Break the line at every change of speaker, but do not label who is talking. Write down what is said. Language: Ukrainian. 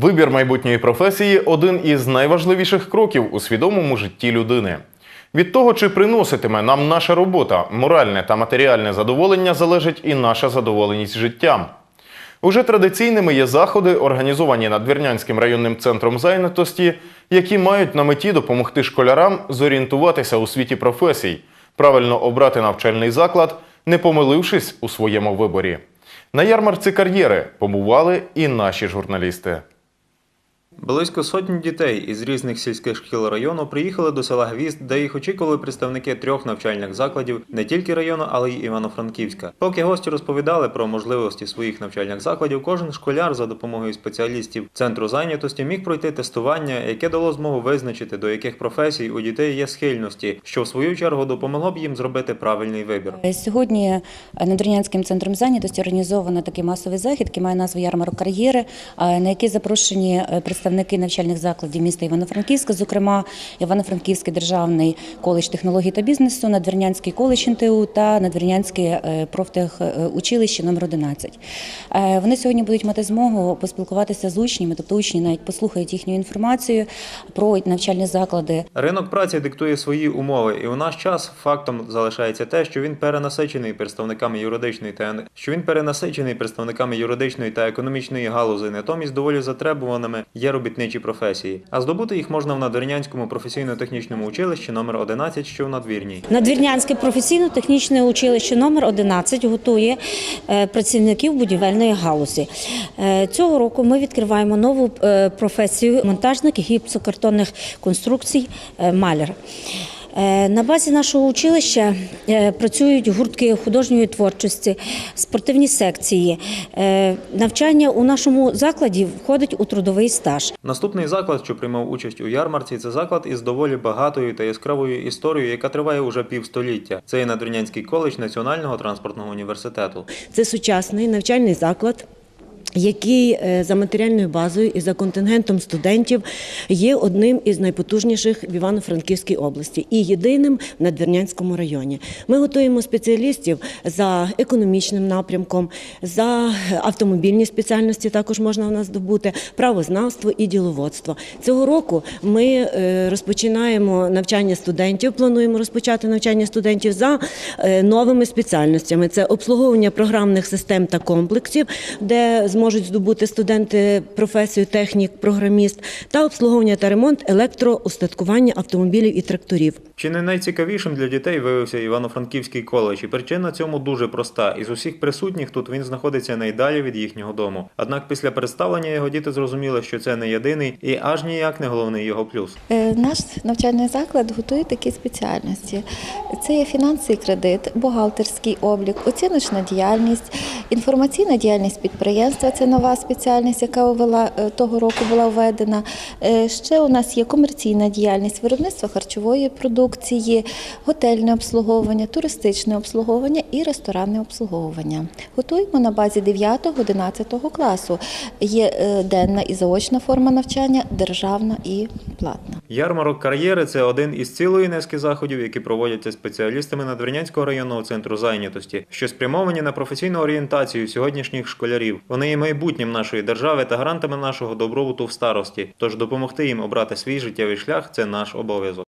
Вибір майбутньої професії один із найважливіших кроків у свідомому житті людини. Від того, чи приноситиме нам наша робота, моральне та матеріальне задоволення, залежить і наша задоволеність життям. Уже традиційними є заходи, організовані Надвірнянським районним центром зайнятості, які мають на меті допомогти школярам зорієнтуватися у світі професій, правильно обрати навчальний заклад, не помилившись у своєму виборі. На ярмарці кар'єри побували і наші журналісти.
Близько сотні дітей із різних сільських шкіл району приїхали до села Гвізд, де їх очікували представники трьох навчальних закладів не тільки району, але й Івано-Франківська. Поки гості розповідали про можливості своїх навчальних закладів, кожен школяр за допомогою спеціалістів центру зайнятості міг пройти тестування, яке дало змогу визначити, до яких професій у дітей є схильності, що в свою чергу допомогло б їм зробити правильний вибір.
Сьогодні Надвірнянським центром зайнятості організовано такий масовий захід, який має назву Ярмарок кар'єри, е, на який запрошені е, представники навчальних закладів міста Івано-Франківська, зокрема Івано-Франківський державний коледж технологій та бізнесу, Надвірнянський коледж НТУ та Надвірнянське е, профтехучилище номер 11. Е, Вони сьогодні будуть мати змогу поспілкуватися з учнями, тобто учні навіть послухають їхню інформацію про навчальні заклади,
Ринок праці диктує свої умови, і у наш час фактом залишається те, що він перенасичений представниками юридичної та що він перенасичений представниками юридичної та економічної галузи. Натомість доволі затребуваними є робітничі професії. А здобути їх можна в Надвірнянському професійно-технічному училищі номер 11, що в Надвірній.
Надвірнянське професійно-технічне училище номер 11 готує е, працівників будівельної галузі. Е, Цього року ми відкриваємо нову е, професію монтажник гіпсокартонних конструкцій маляр. Е, На базі нашого училища е, працюють гуртки художньої творчості, спортивні секції. Е, Навчання у нашому закладі входить у трудовий стаж.
Наступний заклад, що приймав участь у ярмарці, це заклад із доволі багатою та яскравою історією, яка триває уже півстоліття. Це є Надвірнянський коледж Національного транспортного університету.
Це сучасний навчальний заклад. Який е, за матеріальною базою і за контингентом студентів є одним із найпотужніших в Івано-Франківській області і єдиним в Надвірнянському районі. Ми готуємо спеціалістів за економічним напрямком, за автомобільні спеціальності також можна у нас добути, правознавство і діловодство. Цього року ми е, розпочинаємо навчання студентів. Плануємо розпочати навчання студентів за е, новими спеціальностями. Це обслуговування програмних систем та комплексів, де зможуть здобути студенти професію технік, програміст, та обслуговування та ремонт електроустаткування автомобілів і тракторів.
Чи не найцікавішим для дітей виявився Івано-Франківський коледж, і причина цьому дуже проста. Із усіх присутніх тут він знаходиться найдалі від їхнього дому. Однак після представлення його діти зрозуміли, що це не єдиний і аж ніяк не головний його плюс.
Е, Наш навчальний заклад готує такі спеціальності. Це є фінанси і кредит, бухгалтерський облік, оціночна діяльність, інформаційна діяльність підприємства це нова спеціальність, яка ввела е, того року була введена. Е, Ще у нас є комерційна діяльність, виробництво харчової продукції, готельне обслуговування, туристичне обслуговування і ресторанне обслуговування. Готуємо на базі 9-11 класу. Є е, денна і заочна форма навчання, державна і платна.
Ярмарок кар'єри це один із цілої низки заходів, які проводяться спеціалістами Надвірнянського районного центру зайнятості, що спрямовані на професійну орієнтацію сьогоднішніх школярів. Вони є майбутнім нашої держави та гарантами нашого добробуту в старості. Тож допомогти їм обрати свій життєвий шлях це наш обов'язок.